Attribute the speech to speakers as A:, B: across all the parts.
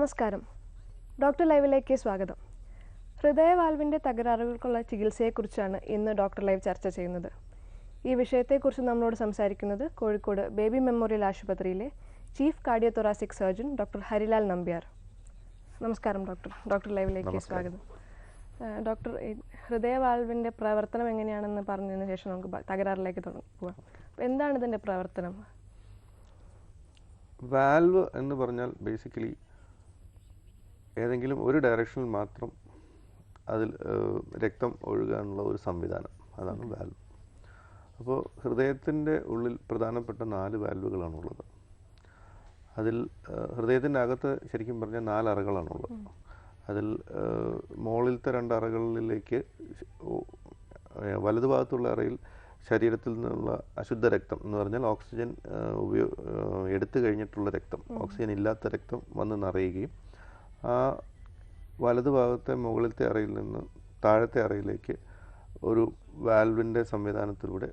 A: നമസ്കാരം. ഡോക്ടർ ലൈവിലേക്ക് സ്വാഗതം. ഹൃദയവാൽവിന്റെ തകരാറുകൾക്കുള്ള ചികിത്സയെക്കുറിച്ചാണ് ഇന്ന് ഡോക്ടർ ലൈവ് ചർച്ച ചെയ്യുന്നത്. ഈ വിഷയത്തെക്കുറിച്ച് നമ്മളോട് സംസാരിക്കുന്നത് കോഴിക്കോട് ബേബി മെമ്മോറിയൽ ആശുപത്രിയിലെ chief cardiothoracic surgeon doctor Harilal Nambiar. നമസ്കാരം ഡോക്ടർ. ഡോക്ടർ ലൈവിലേക്ക് സ്വാഗതം. ഡോക്ടർ ഹൃദയവാൽവിന്റെ പ്രവർത്തനം എങ്ങനെയാണെന്ന് പറഞ്ഞതിന് ശേഷം നമുക്ക് തകരാറിലേക്ക് തുടങ്ങുക പോവാം. എന്താണ് ഇതിന്റെ പ്രവർത്തനം?
B: വാൽവ് എന്ന് പറഞ്ഞാൽ ബേസിക്കലി ഏതെങ്കിലും ഒരു ഡയറക്ഷനിൽ മാത്രം അതിൽ രക്തം ഒഴുകാനുള്ള ഒരു സംവിധാനം. അതാണ് വാൽവ് അപ്പോൾ ഹൃദയത്തിന്റെ ഉള്ളിൽ പ്രധാനപ്പെട്ട നാല് വാൽവുകളാണുള്ളത് അതിൽ ഹൃദയത്തിന്റെ അകത്ത് ശരിക്കും പറഞ്ഞാൽ നാല് അറകളാണുള്ളത്. അതിൽ മോളിലത്തെ രണ്ട് അറകളിലേക്ക് വലതുഭാഗത്തുള്ള അറയിൽ ശരീരത്തിൽ നിന്നുള്ള അശുദ്ധ രക്തം എന്ന് പറഞ്ഞാൽ ഓക്സിജൻ ഉപയോഗ ഉപയോ എടുത്തു കഴിഞ്ഞിട്ടുള്ള രക്തം. ഓക്സിജൻ ഇല്ലാത്ത രക്തം വന്ന് നിറയുകയും ആ വലതുഭാഗത്തെ മുകളിലത്തെ അറയിൽ നിന്ന് താഴത്തെ അറയിലേക്ക് ഒരു വാൽവിന്റെ സംവിധാനത്തിലൂടെ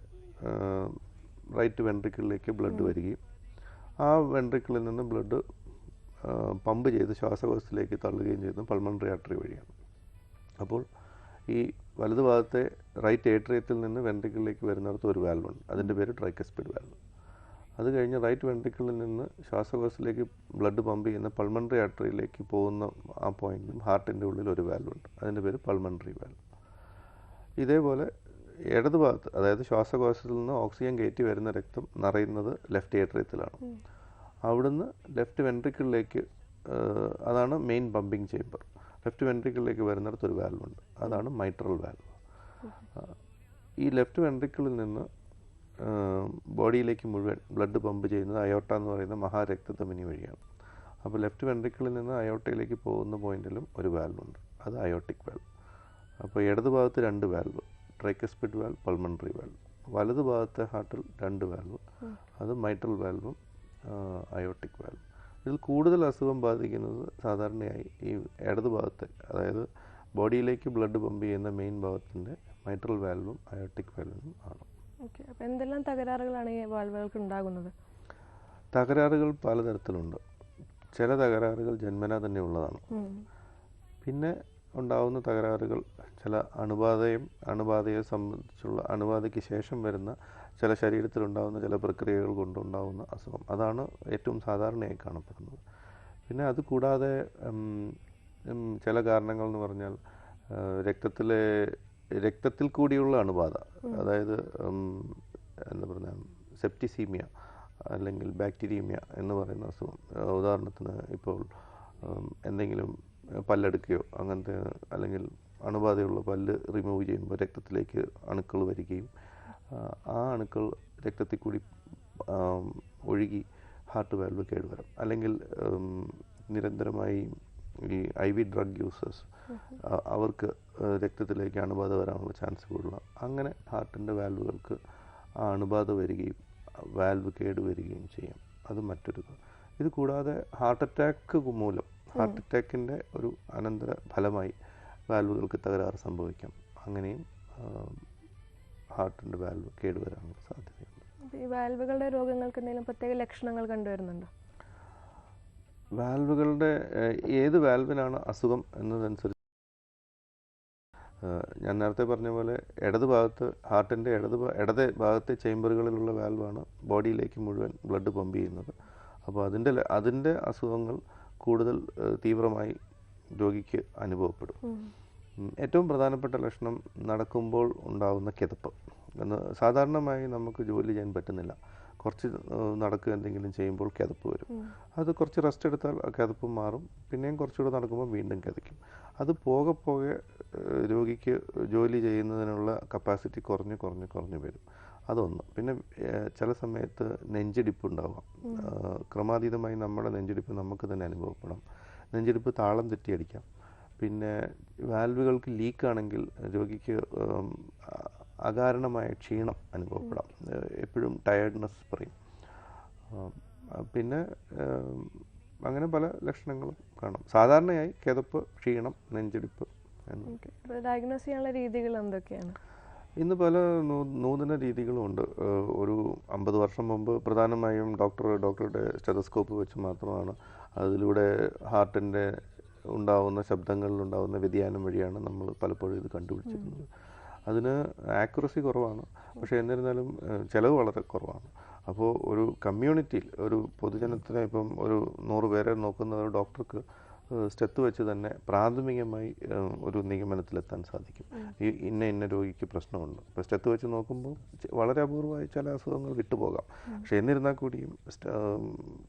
B: റൈറ്റ് വെൻട്രിക്കിളിലേക്ക് ബ്ലഡ് വരികയും ആ വെൻട്രിക്കിളിൽ നിന്ന് ബ്ലഡ് പമ്പ് ചെയ്ത് ശ്വാസകോശത്തിലേക്ക് തള്ളുകയും ചെയ്യുന്നത് പൾമണറി ആർട്ടറി വഴിയാണ്. അപ്പോൾ ഈ വലതുഭാഗത്തെ റൈറ്റ് ഏട്രിയത്തിൽ നിന്ന് വെൻട്രിക്കിളിലേക്ക് വരുന്നിടത്ത് ഒരു വാൽവുണ്ട്. അതിന്റെ പേര് ട്രൈക്കസ്പിഡ് വാൽവ്. അത് കഴിഞ്ഞ് റൈറ്റ് വെൻട്രിക്കിളിൽ നിന്ന് ശ്വാസകോശത്തിലേക്ക് ബ്ലഡ് പമ്പ് ചെയ്യുന്ന പൾമണറി ആർട്ടറിയിലേക്ക് പോകുന്ന ആ പോയിന്റിലും ഹാർട്ടിന്റെ ഉള്ളിൽ ഒരു വാൽവ് ഉണ്ട്. അതിന്റെ പേര് പൾമണറി വാൽവ് ഇതേപോലെ ഇടത് ഭാഗത്ത് അതായത് ശ്വാസകോശത്തിൽ നിന്ന് ഓക്സിജൻ കയറ്റി വരുന്ന രക്തം നിറയുന്നത് ലെഫ്റ്റ് ഏട്രിയത്തിലാണ് അവിടുന്ന് ലെഫ്റ്റ് വെൻട്രിക്കിളിലേക്ക് അതാണ് മെയിൻ പമ്പിങ് ചേമ്പർ ലെഫ്റ്റ് വെൻട്രിക്കിളിലേക്ക് വരുന്നിടത്ത് ഒരു വാൽവുണ്ട് അതാണ് മൈട്രൽ വാൽവ് ഈ ലെഫ്റ്റ് വെൻട്രിക്കിളിൽ നിന്ന് ബോഡിയിലേക്ക് മുഴുവൻ ബ്ലഡ് പമ്പ് ചെയ്യുന്നത് അയോട്ട എന്ന് പറയുന്ന മഹാരക്തധമനി വഴിയാണ്. അപ്പോൾ ലെഫ്റ്റ് വെൻട്രിക്കിളിൽ നിന്ന് അയോട്ടയിലേക്ക് പോകുന്ന പോയിന്റിലും ഒരു വാൽവ് ഉണ്ട്. അത് അയോട്ടിക് വാൽവ് അപ്പോൾ ഇടത് ഭാഗത്ത് രണ്ട് valve tricuspid valve pulmonary valve വലത് ഭാഗത്തെ ഹാർട്ടിൽ രണ്ട് വാൽവ് അത് മൈട്രൽ വാൽവും അയോട്ടിക് വാൽവ് ഇതിൽ കൂടുതൽ അസുഖം ബാധിക്കുന്നത് സാധാരണയായി ഈ ഇടത് ഭാഗത്തെ അതായത് ബോഡിയിലേക്ക് ബ്ലഡ് പമ്പ് ചെയ്യുന്ന മെയിൻ ഭാഗത്തിന്റെ മൈട്രൽ വാൽവും അയോട്ടിക് വാൽവും ആണ്.
A: ഓക്കെ. അപ്പോൾ എന്തെല്ലാം തകരാറുകളാണ് ഈ വാൾവുകൾക്ക് ഉണ്ടാകുന്നത്?
B: തകരാറുകൾ പലതരത്തിലുണ്ട്. ചില തകരാറുകൾ ജന്മന തന്നെ ഉള്ളതാണ്. പിന്നെ ഉണ്ടാകുന്ന തകരാറുകൾ ചില അണുബാധയും അണുബാധയെ സംബന്ധിച്ചുള്ള അണുബാധയ്ക്ക് ശേഷം വരുന്ന ചില ശരീരത്തിലുണ്ടാകുന്ന ചില പ്രക്രിയകൾ കൊണ്ടുണ്ടാകുന്ന അസുഖം. അതാണ് ഏറ്റവും സാധാരണയായി കാണപ്പെടുന്നത്. പിന്നെ അത് കൂടാതെ ചില കാരണങ്ങൾ എന്ന് പറഞ്ഞാൽ രക്തത്തിലെ രക്തത്തിൽ കൂടിയുള്ള അണുബാധ അതായത് എന്താ പറയുക സെപ്റ്റിസീമിയ അല്ലെങ്കിൽ ബാക്ടീരിയമിയ എന്ന് പറയുന്ന അസുഖം. ഉദാഹരണത്തിന് ഇപ്പോൾ എന്തെങ്കിലും പല്ലെടുക്കുകയോ അങ്ങനത്തെ അല്ലെങ്കിൽ അണുബാധയുള്ള പല്ല് റിമൂവ് ചെയ്യുമ്പോൾ രക്തത്തിലേക്ക് അണുക്കൾ വരികയും ആ, അണുക്കൾ രക്തത്തിൽ കൂടി ഒഴുകി ഹാർട്ട് വാൽവ് കേടുവരും. അല്ലെങ്കിൽ നിരന്തരമായി ഈ ഐ വി ഡ്രഗ് യൂസേഴ്സ് അവർക്ക് രക്തത്തിലേക്ക് അണുബാധ വരാനുള്ള ചാൻസ് കൂടുതലാണ്. അങ്ങനെ ഹാർട്ടിന്റെ വാൽവുകൾക്ക് ആ അണുബാധ വരികയും വാൽവ് കേടുവരികയും ചെയ്യാം. അത് മറ്റൊരു. ഇത്. കൂടാതെ ഹാർട്ട് അറ്റാക്ക് മൂലം ഹാർട്ട് അറ്റാക്കിന്റെ ഒരു അനന്തര ഫലമായി വാൽവുകൾക്ക് തകരാറ് സംഭവിക്കാം. അങ്ങനെയും ഹാർട്ടിന്റെ വാൽവ് കേടുവരാനുള്ള സാധ്യതയുണ്ട്.
A: ഈ വാൽവുകളുടെ രോഗങ്ങൾക്ക് എന്തെങ്കിലും പ്രത്യേക ലക്ഷണങ്ങൾ കണ്ടുവരുന്നുണ്ടോ?
B: വാൽവുകളുടെ ഏത് വാൽവിനാണ് അസുഖം എന്നതനുസരിച്ച് ഞാൻ നേരത്തെ പറഞ്ഞ പോലെ ഇടത് ഭാഗത്ത് ഹാർട്ടിന്റെ ഇടത് ഇടത് ഭാഗത്തെ ചേമ്പറുകളിലുള്ള വാൽവാണ് ബോഡിയിലേക്ക് മുഴുവൻ ബ്ലഡ് പമ്പ് ചെയ്യുന്നത്. അപ്പോൾ അതിന്റെ അതിന്റെ അസുഖങ്ങൾ കൂടുതൽ തീവ്രമായി രോഗിക്ക് അനുഭവപ്പെടും. ഏറ്റവും പ്രധാനപ്പെട്ട ലക്ഷണം നടക്കുമ്പോൾ ഉണ്ടാകുന്ന കിതപ്പ്. എന്ന് സാധാരണമായി നമുക്ക് ജോലി ചെയ്യാൻ പറ്റുന്നില്ല. കുറച്ച് നടക്കുക എന്തെങ്കിലും ചെയ്യുമ്പോൾ കിതപ്പ് വരും. അത് കുറച്ച് റെസ്റ്റ് എടുത്താൽ കിതപ്പ് മാറും. പിന്നെയും കുറച്ചുകൂടെ നടക്കുമ്പോൾ വീണ്ടും കിതയ്ക്കും. അത് പോകെ പോകെ രോഗിക്ക് ജോലി ചെയ്യുന്നതിനുള്ള കപ്പാസിറ്റി കുറഞ്ഞ് കുറഞ്ഞ് കുറഞ്ഞ് വരും. അതൊന്ന്. പിന്നെ ചില സമയത്ത് നെഞ്ചിടിപ്പ് ഉണ്ടാവാം. ക്രമാതീതമായി നമ്മുടെ നെഞ്ചിടിപ്പ് നമുക്ക് തന്നെ അനുഭവപ്പെടാം. നെഞ്ചിടിപ്പ് താളം തെറ്റിയടിക്കാം. പിന്നെ വാൽവുകൾക്ക് ലീക്കാണെങ്കിൽ രോഗിക്ക് അകാരണമായ ക്ഷീണം അനുഭവപ്പെടാം. എപ്പോഴും ടയർഡ്നെസ് പറയും. പിന്നെ അങ്ങനെ പല ലക്ഷണങ്ങളും കാണാം. സാധാരണയായി കിതപ്പ് ക്ഷീണം നെഞ്ചിടിപ്പ്
A: ഡയഗ്നോസ് ചെയ്യാനുള്ള രീതികൾ എന്തൊക്കെയാണ്?
B: ഇന്ന് പല നൂതന രീതികളുമുണ്ട് ഒരു അമ്പത് വർഷം മുമ്പ് പ്രധാനമായും ഡോക്ടർ ഡോക്ടറുടെ സ്റ്റെതസ്കോപ്പ് വെച്ച് മാത്രമാണ് അതിലൂടെ ഹാർട്ടിന്റെ ഉണ്ടാവുന്ന ശബ്ദങ്ങളിൽ ഉണ്ടാവുന്ന വ്യതിയാനം വഴിയാണ് നമ്മൾ പലപ്പോഴും ഇത് കണ്ടുപിടിച്ചിരുന്നത്. അതിന് ആക്യുറസി കുറവാണ്. പക്ഷേ എന്നിരുന്നാലും ചിലവ് വളരെ കുറവാണ്. അപ്പോൾ ഒരു കമ്മ്യൂണിറ്റിയിൽ ഒരു പൊതുജനത്തിനെ ഇപ്പം ഒരു നൂറ് പേരെ നോക്കുന്ന ഒരു ഡോക്ടർക്ക് സ്റ്റെത്ത് വെച്ച് തന്നെ പ്രാഥമികമായി ഒരു നിഗമനത്തിലെത്താൻ സാധിക്കും. ഈ ഇന്ന ഇന്ന രോഗിക്ക് പ്രശ്നമുണ്ട്. ഇപ്പോൾ സ്റ്റെത്ത് വെച്ച് നോക്കുമ്പോൾ വളരെ അപൂർവമായി ചില അസുഖങ്ങൾ വിട്ടുപോകാം. പക്ഷേ എന്നിരുന്നാൽ കൂടിയും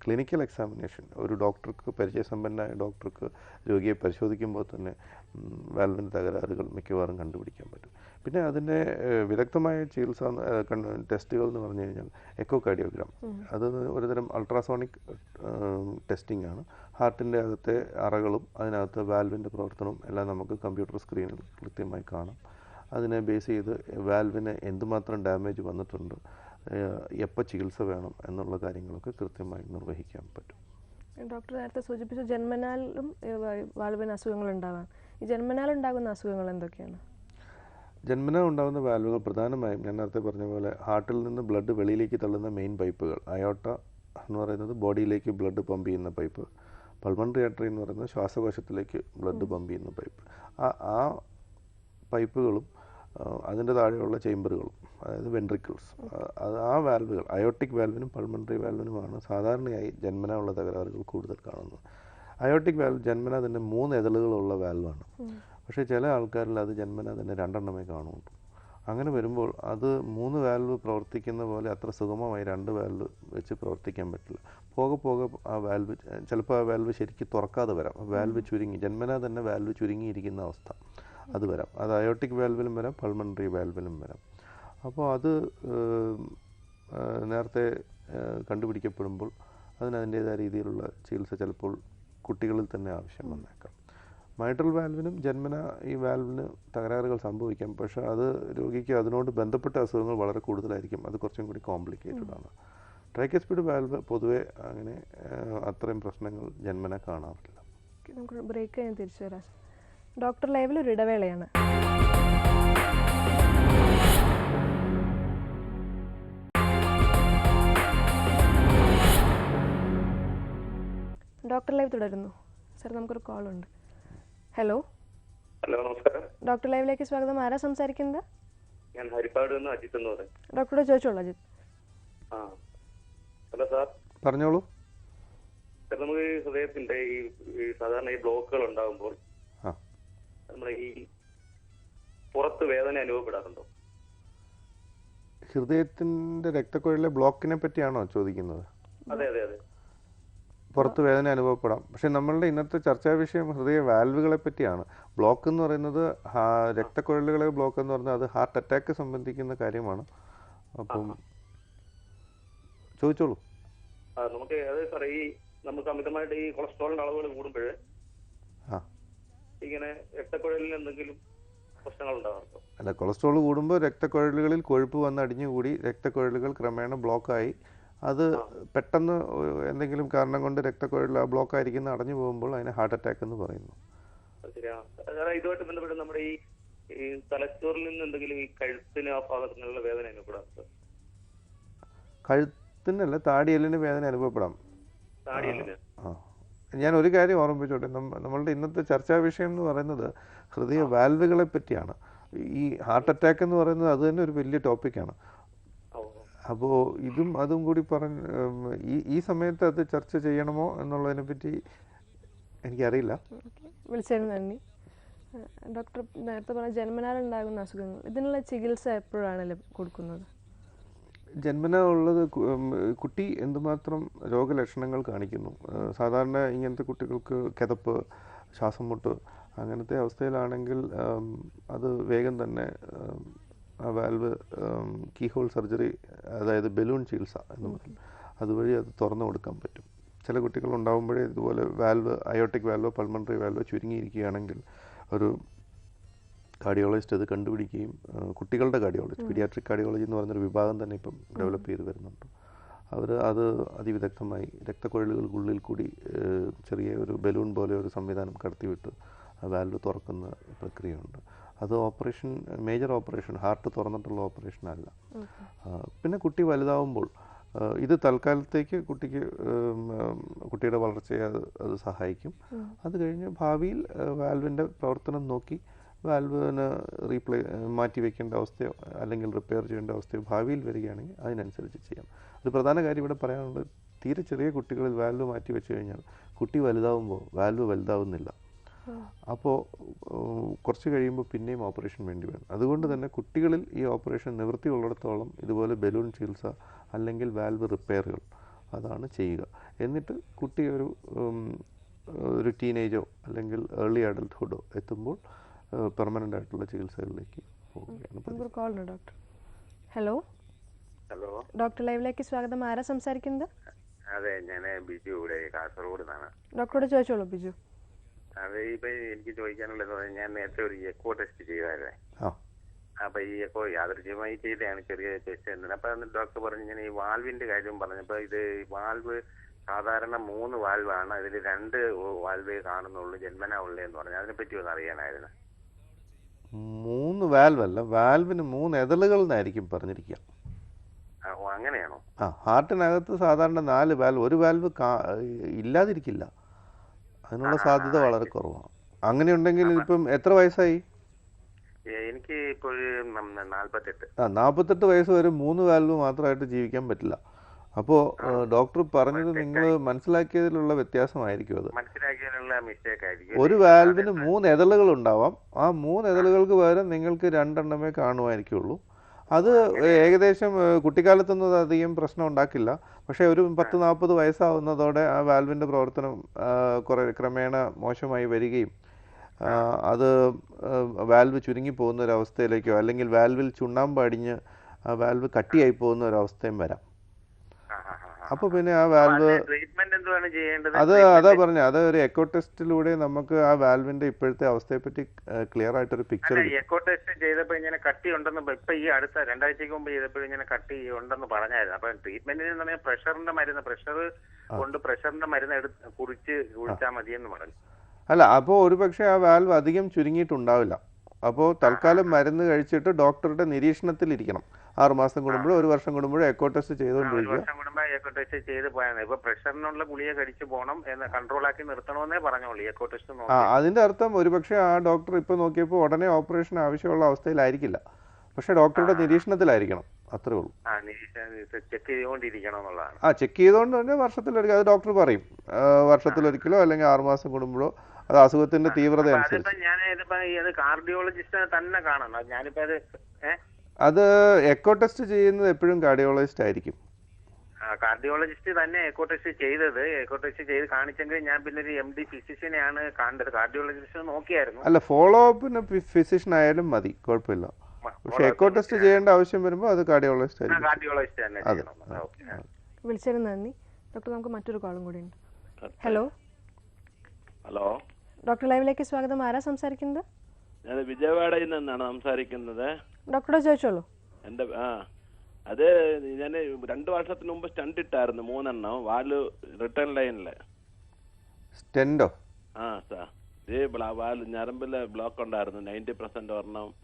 B: ക്ലിനിക്കൽ എക്സാമിനേഷൻ ഒരു ഡോക്ടർക്ക് പരിചയസമ്പന്നനായ ഡോക്ടർക്ക് രോഗിയെ പരിശോധിക്കുമ്പോൾ തന്നെ വാൽവിന്റെ തകരാറുകൾ മിക്കവാറും കണ്ടുപിടിക്കാൻ പറ്റും. പിന്നെ അതിന്റെ വിദഗ്ധമായ ചികിത്സ ടെസ്റ്റുകൾ എന്ന് പറഞ്ഞു കഴിഞ്ഞാൽ എക്കോ കാർഡിയോഗ്രാം അത് ഒരുതരം അൾട്രാസോണിക് ടെസ്റ്റിംഗ് ആണ്. ഹാർട്ടിന്റെ അകത്തെ അറകളും അതിനകത്ത് വാൽവിന്റെ പ്രവർത്തനവും എല്ലാം നമുക്ക് കമ്പ്യൂട്ടർ സ്ക്രീനിൽ കൃത്യമായി കാണാം. അതിനെ ബേസ് ചെയ്ത് വാൽവിന് എന്തുമാത്രം ഡാമേജ് വന്നിട്ടുണ്ട് എപ്പോൾ ചികിത്സ വേണം എന്നുള്ള കാര്യങ്ങളൊക്കെ കൃത്യമായി നിർവഹിക്കാൻ പറ്റും.
A: ഡോക്ടർ നേരത്തെ സൂചിപ്പിച്ചു ജന്മനാലും വാൽവിന് അസുഖങ്ങൾ ഉണ്ടാവാം. ഈ ജന്മനാൽ ഉണ്ടാകുന്ന അസുഖങ്ങൾ എന്തൊക്കെയാണ്?
B: ജന്മന ഉണ്ടാകുന്ന വാൽവുകൾ പ്രധാനമായും ഞാൻ നേരത്തെ പറഞ്ഞ പോലെ ഹാർട്ടിൽ നിന്ന് ബ്ലഡ് വെളിയിലേക്ക് തള്ളുന്ന മെയിൻ പൈപ്പുകൾ അയോട്ട എന്ന് പറയുന്നത് ബോഡിയിലേക്ക് ബ്ലഡ് പമ്പ് ചെയ്യുന്ന പൈപ്പ് പൾമണറി ആർട്ടറി എന്ന് പറയുന്നത് ശ്വാസകോശത്തിലേക്ക് ബ്ലഡ് പമ്പ് ചെയ്യുന്ന പൈപ്പ് ആ ആ പൈപ്പുകളും അതിന്റെ താഴെയുള്ള ചേമ്പറുകളും അതായത് വെൻട്രിക്കിൾസ് അത് ആ വാൽവുകൾ അയോട്ടിക് വാൽവിനും പൾമണറി വാൽവിനുമാണ് സാധാരണയായി ജന്മന ഉള്ള തകരാറുകൾ കൂടുതൽ കാണുന്നത്. അയോട്ടിക് വാൽവ് ജന്മന തന്നെ മൂന്ന് എതളുകളുള്ള വാൽവാണ് പക്ഷേ ചില ആൾക്കാരിൽ അത് ജന്മനാ തന്നെ രണ്ടെണ്ണമേ കാണുള്ളൂ അങ്ങനെ വരുമ്പോൾ അത് മൂന്ന് വാൽവ് പ്രവർത്തിക്കുന്ന പോലെ അത്ര സുഗമമായി രണ്ട് വാൽവ് വെച്ച് പ്രവർത്തിക്കാൻ പറ്റില്ല. പോകെ പോകെ ആ വാൽവ് ചിലപ്പോൾ ആ വാൽവ് ശരിക്കും തുറക്കാതെ വരാം. വാൽവ് ചുരുങ്ങി ജന്മനാ തന്നെ വാൽവ് ചുരുങ്ങിയിരിക്കുന്ന അവസ്ഥ അത് വരാം. അത് അയോട്ടിക് വാൽവിലും വരാം പൾമണറി വാൽവിലും വരാം. അപ്പോൾ അത് നേരത്തെ കണ്ടുപിടിക്കപ്പെടുമ്പോൾ അതിനതിന്റേതായ രീതിയിലുള്ള ചികിത്സ ചിലപ്പോൾ കുട്ടികളിൽ തന്നെ ആവശ്യം വന്നേക്കാം. മൈട്രൽ വാൽവിനും ജന്മന ഈ വാൽവിന് തകരാറുകൾ സംഭവിക്കാം. പക്ഷേ അത് രോഗിക്ക് അതിനോട് ബന്ധപ്പെട്ട അസുഖങ്ങൾ വളരെ കൂടുതലായിരിക്കും. അത് കുറച്ചും കൂടി കോംപ്ലിക്കേറ്റഡ് ആണ്. ട്രൈക്കസ്പീഡ് വാൽവ് പൊതുവെ അങ്ങനെ അത്രയും പ്രശ്നങ്ങൾ ജന്മന കാണാറില്ല.
A: നമുക്ക് ബ്രേക്ക് കഴിഞ്ഞ് തിരിച്ചു വരാം ഡോക്ടർ ലൈവിൽ ഒരു ഇടവേളയാണ്. ഡോക്ടർ ലൈവ് തുടരുന്നു. സർ നമുക്കൊരു കോൾ ഉണ്ട്. ഹലോ
C: ഹലോ നമസ്കാരം.
A: ഡോക്ടർ ലൈവിലേക്ക് സ്വാഗതം. ആരാ സംസാരിക്കുന്നത്?
C: ഞാൻ ഹരിപ്പാട് നിന്ന് അജിത്ത് എന്ന് പറയും.
A: ഡോക്ടറെ ചോദിച്ചോളൂ അജിത്
C: ആ. Hello sir.
B: പറഞ്ഞോളൂ.
C: സാർ നമുക്ക് ഈ ഹൃദയത്തിന്റെ ഈ ഈ സാധാരണ ഈ ബ്ലോക്കുകൾ ഉണ്ടാകുമ്പോൾ
B: ആ.
C: നമ്മുടെ ഈ പുറത്ത് വേദന അനുഭവപ്പെടാറുണ്ടോ?
B: ഹൃദയത്തിന്റെ രക്തക്കുഴലിലെ ബ്ലോക്കിനെ പറ്റിയാണോ ചോദിക്കുന്നത്?
C: അതെ അതെ അതെ.
B: പുറത്ത് വേദന അനുഭവപ്പെടാം. പക്ഷേ നമ്മളുടെ ഇന്നത്തെ ചർച്ചാ വിഷയം ഹൃദയ വാൽവുകളെ പറ്റിയാണ്. ബ്ലോക്ക് എന്ന് പറയുന്നത് രക്തക്കുഴലുകളെ ബ്ലോക്ക് എന്ന് പറഞ്ഞാൽ അത് ഹാർട്ട് അറ്റാക്ക് സംബന്ധിക്കുന്ന കാര്യമാണ്. അപ്പം ചോദിച്ചോളൂ.
C: നമുക്ക് അതെ സാർ ഈ നമുക്ക് അമിതമായിട്ട് ഈ കൊളസ്ട്രോളിന്റെ അളവുകൾ കൂടുമ്പോൾ ഇങ്ങനെ രക്തക്കുഴലിൽ എന്തെങ്കിലും
B: അല്ല കൊളസ്ട്രോൾ കൂടുമ്പോൾ രക്തക്കുഴലുകളിൽ കൊഴുപ്പ് വന്ന് അടിഞ്ഞുകൂടി രക്തക്കുഴലുകൾ ക്രമേണ ബ്ലോക്കായി അത് പെട്ടെന്ന് എന്തെങ്കിലും കാരണം കൊണ്ട് രക്തക്കുഴൽ ബ്ലോക്ക് ആയിരിക്കുന്ന അടഞ്ഞു പോകുമ്പോൾ അതിനെ ഹാർട്ട് അറ്റാക്ക് എന്ന് പറയുന്നു.
C: ഇതുമായിട്ട് ബന്ധപ്പെട്ട് നമ്മുടെ ഈ ഈ തലച്ചോറിൽ നിന്ന് എന്തെങ്കിലും ഈ കഴുത്തിന് ആ ഭാഗത്തുനിന്നുള്ള വേദന അനുഭവപ്പെടാം
B: കഴുത്തിനല്ല താടിയെല്ലിന് വേദന അനുഭവപ്പെടാം. ഞാൻ ഒരു കാര്യം ഓർമ്മിപ്പിച്ചോട്ടെ നമ്മളുടെ ഇന്നത്തെ ചർച്ചാ വിഷയം എന്ന് പറയുന്നത് ഹൃദയ വാൽവുകളെ പറ്റിയാണ്. ഈ ഹാർട്ട് അറ്റാക്ക് എന്ന് പറയുന്നത് അത് തന്നെ ഒരു വലിയ ടോപ്പിക്കാണ്. അപ്പോൾ ഇതും അതും കൂടി പറഞ്ഞ് ഈ ഈ സമയത്ത് അത് ചർച്ച ചെയ്യണമോ എന്നുള്ളതിനെ പറ്റി എനിക്കറിയില്ല.
A: വിളിച്ചതിന് നന്ദി. ഡോക്ടർ നേരത്തെ പറഞ്ഞ ജന്മനാൽ ഉണ്ടാകുന്ന അസുഖങ്ങൾ ഇതിനുള്ള ചികിത്സ എപ്പോഴാണ് കൊടുക്കുന്നത്?
B: ജന്മന ഉള്ളത് കുട്ടി എന്തുമാത്രം രോഗലക്ഷണങ്ങൾ കാണിക്കുന്നു. സാധാരണ ഇങ്ങനത്തെ കുട്ടികൾക്ക് കിതപ്പ് ശ്വാസം മുട്ട് അങ്ങനത്തെ അവസ്ഥയിലാണെങ്കിൽ അത് വേഗം തന്നെ വാൽവ് കീഹോൾ സർജറി അതായത് ബലൂൺ ചികിത്സ എന്ന് പറയും. അതുവഴി അത് തുറന്നു കൊടുക്കാൻ പറ്റും. ചില കുട്ടികൾ ഉണ്ടാകുമ്പോഴേ ഇതുപോലെ വാൽവ് അയോട്ടിക് വാൽവോ പൾമണറി വാൽവോ ചുരുങ്ങിയിരിക്കുകയാണെങ്കിൽ ഒരു കാർഡിയോളജിസ്റ്റ് അത് കണ്ടുപിടിക്കുകയും കുട്ടികളുടെ കാർഡിയോളജി പീഡിയാട്രിക് കാർഡിയോളജി എന്ന് പറയുന്നൊരു വിഭാഗം തന്നെ ഇപ്പം ഡെവലപ്പ് ചെയ്ത് വരുന്നുണ്ട്. അവർ അത് അതിവിദഗ്ധമായി രക്തക്കുഴലുകൾക്കുള്ളിൽ കൂടി ചെറിയ ഒരു ബലൂൺ പോലെ ഒരു സംവിധാനം കടത്തിവിട്ട് ആ വാൽവ് തുറക്കുന്ന പ്രക്രിയയുണ്ട്. അത് ഓപ്പറേഷൻ മേജർ ഓപ്പറേഷൻ ഹാർട്ട് തുറന്നിട്ടുള്ള ഓപ്പറേഷൻ അല്ല. പിന്നെ കുട്ടി വലുതാവുമ്പോൾ ഇത് തൽക്കാലത്തേക്ക് കുട്ടിക്ക് കുട്ടിയുടെ വളർച്ചയെ അത് അത് സഹായിക്കും. അത് കഴിഞ്ഞ് ഭാവിയിൽ വാൽവിന്റെ പ്രവർത്തനം നോക്കി വാൽവിന് റീപ്ലേ മാറ്റി വെക്കേണ്ട അവസ്ഥയോ അല്ലെങ്കിൽ റിപ്പയർ ചെയ്യേണ്ട അവസ്ഥയോ ഭാവിയിൽ വരികയാണെങ്കിൽ അതിനനുസരിച്ച് ചെയ്യാം. ഒരു പ്രധാന കാര്യം ഇവിടെ പറയാനുള്ളത് തീരെ ചെറിയ കുട്ടികളിൽ വാൽവ് മാറ്റി വെച്ച് കഴിഞ്ഞാൽ കുട്ടി വലുതാവുമ്പോൾ വാൽവ് വലുതാവുന്നില്ല. അപ്പോൾ കുറച്ച് കഴിയുമ്പോൾ പിന്നെയും ഓപ്പറേഷൻ വേണ്ടി വരും. അതുകൊണ്ട് തന്നെ കുട്ടികളിൽ ഈ ഓപ്പറേഷൻ നിവൃത്തി ഉള്ളിടത്തോളം ഇതുപോലെ ബലൂൺ ചികിത്സ അല്ലെങ്കിൽ വാൽവ് റിപ്പയറുകൾ അതാണ് ചെയ്യുക. എന്നിട്ട് കുട്ടി ഒരു ഒരു ടീനേജോ അല്ലെങ്കിൽ ഏർലി അഡൽട്ട്ഹുഡോ എത്തുമ്പോൾ പെർമനന്റ് ആയിട്ടുള്ള ചികിത്സകളിലേക്ക് പോവുകയാണ്
A: ഡോക്ടർ ഹലോ
D: ഹലോ
A: ഡോക്ടർ ലൈവിലേക്ക് സ്വാഗതം. ആരാ സംസാരിക്കുന്നത്?
D: അതെ ഞാൻ ബിജു ഇവിടെ കാസർഗോഡ് നിന്നാണ്
A: ഡോക്ടറോട് ചോദിച്ചോളൂ ബിജു.
D: അത് ഇപ്പൊ എനിക്ക് ചോദിക്കാനുള്ളത് ഞാൻ നേരത്തെ ഒരു എക്കോ ടെസ്റ്റ് ചെയ്തായിരുന്നേ. അപ്പൊ ഈ എക്കോ യാദൃശ്യമായി ചെയ്തതാണ് ചെറിയ ടെസ്റ്റ് എന്തിനാ അപ്പൊ അന്ന് ഡോക്ടർ പറഞ്ഞു ഞാൻ ഈ വാൽവിന്റെ കാര്യം പറഞ്ഞപ്പോ ഇത് വാൽവ് സാധാരണ മൂന്ന് വാൽവാണ് അതിൽ രണ്ട് വാൽവേ കാണുന്നുള്ളൂ ജന്മനാ ഉള്ളതെന്ന് പറഞ്ഞു. അതിനെപ്പറ്റി ഒന്ന് അറിയാനായിരുന്നു.
B: മൂന്ന് വാൽവ് അല്ല വാൽവിന് മൂന്ന് എതളുകൾ എന്നായിരിക്കും പറഞ്ഞിരിക്കുക
D: അങ്ങനെയാണോ?
B: ആ ഹാർട്ടിനകത്ത് സാധാരണ നാല് വാൽവ് ഒരു വാൽവ് ഇല്ലാതിരിക്കില്ല. അതിനുള്ള സാധ്യത വളരെ കുറവാണ് അങ്ങനെയുണ്ടെങ്കിൽ ഇപ്പം എത്ര വയസ്സായി?
D: എനിക്ക് ഇപ്പോൾ നാൽപ്പത്തെട്ട്
B: ആ നാൽപ്പത്തെട്ട് വയസ്സ് വരെ മൂന്ന് വാൽവ് മാത്രമായിട്ട് ജീവിക്കാൻ പറ്റില്ല. അപ്പോ ഡോക്ടർ പറഞ്ഞത് നിങ്ങൾ മനസ്സിലാക്കിയതിലുള്ള വ്യത്യാസമായിരിക്കും അത്.
D: മനസ്സിലാക്കിയതിലുള്ള മിസ്റ്റേക്ക് ആയിരിക്കും
B: ഒരു വാൽവിന് മൂന്ന് എതളുകൾ ഉണ്ടാവാം. ആ മൂന്ന് എതളുകൾക്ക് പകരം നിങ്ങൾക്ക് രണ്ടെണ്ണമേ കാണുമായിരിക്കുള്ളൂ അത് ഏകദേശം കുട്ടിക്കാലത്തൊന്നും അധികം പ്രശ്നം ഉണ്ടാക്കില്ല. പക്ഷേ ഒരു പത്ത് നാൽപ്പത് വയസ്സാവുന്നതോടെ ആ വാൽവിന്റെ പ്രവർത്തനം കുറേ ക്രമേണ മോശമായി വരികയും അത് വാൽവ് ചുരുങ്ങി പോകുന്ന ഒരു അവസ്ഥയിലേക്കോ അല്ലെങ്കിൽ വാൽവിൽ ചുണ്ണാമ്പ് അടിഞ്ഞ് വാൽവ് കട്ടിയായി പോകുന്ന ഒരു അവസ്ഥയും വരാം. അപ്പോൾ പിന്നെ ആ വാൽവ് അത് അതാ പറഞ്ഞ അത് ഒരു എക്കോ ടെസ്റ്റിലൂടെ നമുക്ക് ആ വാൽവിന്റെ ഇപ്പോഴത്തെ അവസ്ഥയെ പറ്റി ക്ലിയർ ആയിട്ട് ഒരു
D: പിക്ചർ എക്കോ ടെസ്റ്റ് ചെയ്തപ്പോ ഇങ്ങനെ കട്ടി ഉണ്ടെന്ന് ഇപ്പൊ- ഈ അടുത്ത രണ്ടാഴ്ചക്ക് മുമ്പ് ചെയ്തപ്പോൾ ഇങ്ങനെ കട്ടി ഉണ്ടെന്ന് പറഞ്ഞായിരുന്നു. അപ്പൊ ട്രീറ്റ്മെന്റിന് പറഞ്ഞാൽ പ്രഷറിന്റെ മരുന്ന് പ്രഷർ കൊണ്ട് പ്രഷറിന്റെ മരുന്ന് എടുത്ത് കുറിച്ച് കുടിച്ചാൽ മതിയെന്ന് പറഞ്ഞു.
B: അല്ല അപ്പോൾ ഒരുപക്ഷെ ആ വാൽവ് അധികം ചുരുങ്ങിയിട്ടുണ്ടാവില്ല. അപ്പോൾ തൽക്കാലം മരുന്ന് കഴിച്ചിട്ട് ഡോക്ടറുടെ നിരീക്ഷണത്തിലിരിക്കണം. ആറ് മാസം കൂടുമ്പോഴോ ഒരു വർഷം കൂടുമ്പോഴോ എക്കോ ടെസ്റ്റ് ചെയ്തുകൊണ്ടിരിക്കുക.
D: എക്കോ ടെസ്റ്റ് ചെയ്ത് പോയാണ് ഇപ്പൊ പ്രഷറിനുള്ള ഗുളിക കഴിച്ചു പോകണം എന്ന് കൺട്രോൾ ആക്കി നിർത്തണമെന്നേ പറഞ്ഞോളൂ എക്കോ ടെസ്റ്റ്
B: ആ അതിന്റെ അർത്ഥം ഒരുപക്ഷെ ആ ഡോക്ടർ ഇപ്പൊ നോക്കിയപ്പോൾ ഉടനെ ഓപ്പറേഷൻ ആവശ്യമുള്ള അവസ്ഥയിലായിരിക്കില്ല. പക്ഷെ ഡോക്ടറുടെ നിരീക്ഷണത്തിലായിരിക്കണം അത്രേ ഉള്ളൂ.
D: ആ ചെക്ക്
B: ചെയ്തുകൊണ്ട് തന്നെ വർഷത്തിലൊരിക്കൽ അത് ഡോക്ടർ പറയും. വർഷത്തിലൊരിക്കലോ അല്ലെങ്കിൽ ആറുമാസം കൂടുമ്പോഴോ അത് അസുഖത്തിന്റെ തീവ്രത അനുസരിച്ച്.
D: കാർഡിയോളജിസ്റ്റ് തന്നെ കാണണം. ഞാനിപ്പോ അത്
B: എക്കോ ടെസ്റ്റ് ചെയ്യുന്നത് എപ്പോഴും കാർഡിയോളജിസ്റ്റ് ആയിരിക്കും.
D: കാർഡിയോളജിസ്റ്റ് തന്നെ എക്കോ ടെസ്റ്റ് ചെയ്തത്. എക്കോ ടെസ്റ്റ് ചെയ്ത് കാണിച്ചെങ്കിൽ ഞാൻ പിന്നെ ഒരു എം ഡി ഫിസിഷ്യനെയാണ് കാണേണ്ടത്. കാർഡിയോളജിസ്റ്റ് നോക്കിയായിരുന്നു.
B: അല്ല ഫോളോ അപ്പിന് ഫിസിഷ്യൻ ആയാലും മതി കുഴപ്പമില്ല. പക്ഷെ എക്കോ ടെസ്റ്റ് ചെയ്യേണ്ട ആവശ്യം വരുമ്പോൾ അത് കാർഡിയോളജിസ്റ്റ് ആയിരിക്കും.
D: കാർഡിയോളജിസ്റ്റ് തന്നെ
A: വിളിച്ചതിന് നന്ദി. ഡോക്ടർ നമുക്ക് മറ്റൊരു കോളും കൂടി ഉണ്ട്. Hello
E: hello?
A: ഡോക്ടർ ലൈവിലേക്ക് സ്വാഗതം. ആരാ സംസാരിക്കുന്നത്?
E: ഞാൻ വിജയവാഡയിൽ നിന്നാണ് സംസാരിക്കുന്നത്.
A: ഡോക്ടറെ ചോദിച്ചോളൂ.
E: എന്റെ ആ അത് ഞാൻ രണ്ട് വർഷത്തിന് മുമ്പ് സ്റ്റണ്ട് ഇട്ടായിരുന്നു മൂന്നെണ്ണം. വാൽ റിട്ടേൺ ലൈനിൽ.
B: സ്റ്റെൻഡോ?
E: ആ സാർ ഇതേ ബ്ല- വാൽ ഞരമ്പിൽ ബ്ലോക്ക് ഉണ്ടായിരുന്നു. നയന്റി പെർസെന്റ് ഒരെണ്ണം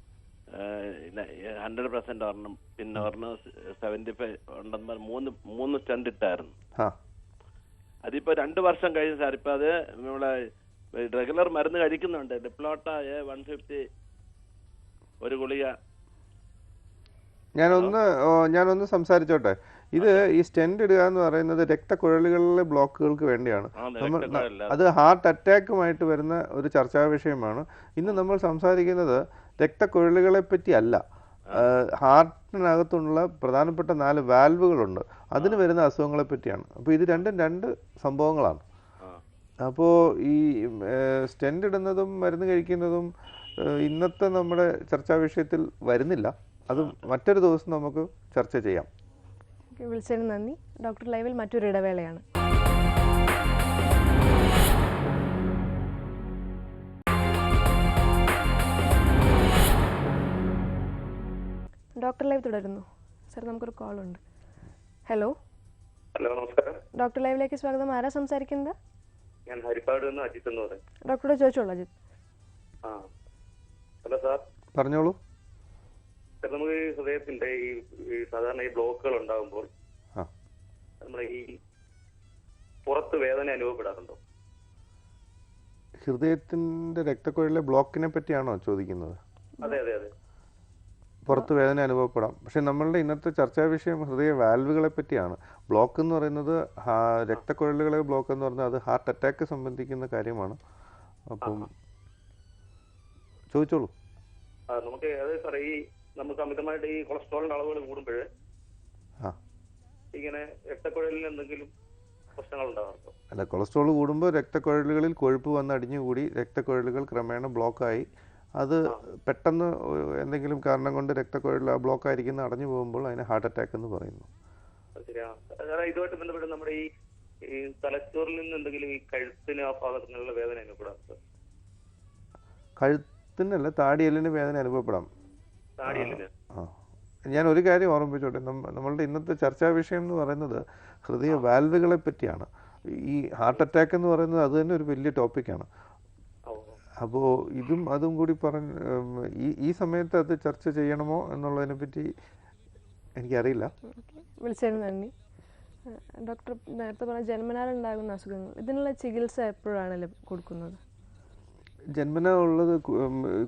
E: ഹൺഡ്രഡ് പെർസെന്റ് ഒരെണ്ണം പിന്നെ ഒരെണ്ണം സെവന്റി ഫൈവ് ഉണ്ടെന്ന് പറഞ്ഞ മൂന്ന് മൂന്ന് സ്റ്റണ്ട് ഇട്ടായിരുന്നു.
B: ആ.
E: അതിപ്പോ രണ്ട് വർഷം കഴിഞ്ഞു സാർ ഇപ്പൊ അത് നമ്മളെ റെഗുലർ മരുന്ന് കഴിക്കുന്നുണ്ട്. ഡിപ്ലോട്ട എ വൺ ഫിഫ്റ്റി ഒരു ഗുളിക.
B: ഞാനൊന്ന് ഞാനൊന്ന് സംസാരിച്ചോട്ടെ. ഇത് ഈ സ്റ്റെൻഡ് ഇടുക എന്ന് പറയുന്നത് രക്തക്കുഴലുകളിലെ ബ്ലോക്കുകൾക്ക് വേണ്ടിയാണ്. നമ്മൾ അത് ഹാർട്ട് അറ്റാക്കുമായിട്ട് വരുന്ന ഒരു ചർച്ചാ വിഷയമാണ്. ഇന്ന് നമ്മൾ സംസാരിക്കുന്നത് രക്തക്കുഴലുകളെ പറ്റി അല്ല. ഹാർട്ടിനകത്തുള്ള പ്രധാനപ്പെട്ട നാല് വാൽവുകളുണ്ട്. അതിന് വരുന്ന അസുഖങ്ങളെ പറ്റിയാണ്. അപ്പോൾ ഇത് രണ്ടും രണ്ട് സംഭവങ്ങളാണ്. അപ്പോൾ ഈ സ്റ്റെന്റ് ഇടുന്നതും മരുന്ന് കഴിക്കുന്നതും ഇന്നത്തെ നമ്മുടെ ചർച്ചാ വിഷയത്തിൽ വരുന്നില്ല. അത് മറ്റൊരു ദിവസം നമുക്ക് ചർച്ച ചെയ്യാം.
A: വിളിച്ചതിന് നന്ദി. ഡോക്ടർ ലൈവിൽ മറ്റൊരു ഇടവേളയാണ്. ഡോക്ടർ ലൈവ് തുടരുന്നു. സർ നമുക്കൊരു കോൾ ഉണ്ട് ഹലോ.
C: ഹലോ നമസ്കാരം.
A: ഡോക്ടർ ലൈവിലേക്ക് സ്വാഗതം. ആരാ സംസാരിക്കുന്നത്?
C: ഞാൻ ഹരിപ്പാട് നിന്ന് അജിത്ത് എന്ന് പറയും.
A: ഡോക്ടറോട് ചോദിച്ചോളൂ അജിത്
C: ആ. Hello sir.
B: പറഞ്ഞോളൂ.
C: സാർ നമുക്ക് ഈ ഹൃദയത്തിന്റെ ഈ ഈ സാധാരണ ഈ ബ്ലോക്കുകൾ ഉണ്ടാകുമ്പോൾ
B: ആ.
C: നമ്മുടെ ഈ പുറത്ത് വേദന അനുഭവപ്പെടാറുണ്ടോ?
B: ഹൃദയത്തിന്റെ രക്തക്കുഴലിലെ ബ്ലോക്കിനെ പറ്റിയാണോ ചോദിക്കുന്നത്?
C: അതെ അതെ അതെ.
B: പുറത്ത് വേദന അനുഭവപ്പെടാം. പക്ഷെ നമ്മളുടെ ഇന്നത്തെ ചർച്ചാ വിഷയം ഹൃദയ വാൽവുകളെ പറ്റിയാണ്. ബ്ലോക്ക് എന്ന് പറയുന്നത് രക്തക്കുഴലുകളെ ബ്ലോക്ക് എന്ന് പറഞ്ഞാൽ അത് ഹാർട്ട് അറ്റാക്ക് സംബന്ധിക്കുന്ന കാര്യമാണ്. അപ്പം ചോദിച്ചോളൂ.
C: നമുക്ക് സാറേ ഈ നമുക്ക് അമിതമായിട്ട് ഈ കൊളസ്ട്രോളിന്റെ അളവുകൾ കൂടുമ്പോൾ ഇങ്ങനെ രക്തക്കുഴലിൽ എന്തെങ്കിലും
B: അല്ല കൊളസ്ട്രോൾ കൂടുമ്പോൾ രക്തക്കുഴലുകളിൽ കൊഴുപ്പ് വന്ന് അടിഞ്ഞുകൂടി രക്തക്കുഴലുകൾ ക്രമേണ ബ്ലോക്കായി അത് പെട്ടെന്ന് എന്തെങ്കിലും കാരണം കൊണ്ട് രക്തക്കുഴൽ ബ്ലോക്ക് ആയിരിക്കുന്ന അടഞ്ഞു പോകുമ്പോൾ അതിനെ ഹാർട്ട് അറ്റാക്ക് എന്ന് പറയുന്നു.
C: ഇതുമായിട്ട് ബന്ധപ്പെട്ട് നമ്മുടെ ഈ തലച്ചോറിൽ നിന്ന് എന്തെങ്കിലും ഈ കഴുത്തിന് ആ ഭാഗത്തുള്ള വേദന അനുഭവപ്പെടാം
B: കഴുത്തിനല്ല താടിയെല്ലിന് വേദന അനുഭവപ്പെടാം. ഞാൻ ഒരു കാര്യം ഓർമ്മിപ്പിച്ചോട്ടെ. നമ്മളുടെ ഇന്നത്തെ ചർച്ചാ വിഷയം എന്ന് പറയുന്നത് ഹൃദയ വാൽവുകളെ പറ്റിയാണ്. ഈ ഹാർട്ട് അറ്റാക്ക് എന്ന് പറയുന്നത് അത് തന്നെ ഒരു വലിയ ടോപ്പിക്കാണ്. അപ്പോൾ ഇതും അതും കൂടി പറഞ്ഞ് ഈ ഈ സമയത്ത് അത് ചർച്ച ചെയ്യണമോ എന്നുള്ളതിനെ പറ്റി എനിക്കറിയില്ല.
A: വിളിച്ചതിന് നന്ദി. ഡോക്ടർ നേരത്തെ പറഞ്ഞ ജന്മനാൽ ഉണ്ടാകുന്ന അസുഖങ്ങൾ ഇതിനുള്ള ചികിത്സ എപ്പോഴാണ് കൊടുക്കുന്നത്?
B: ജന്മന ഉള്ളത്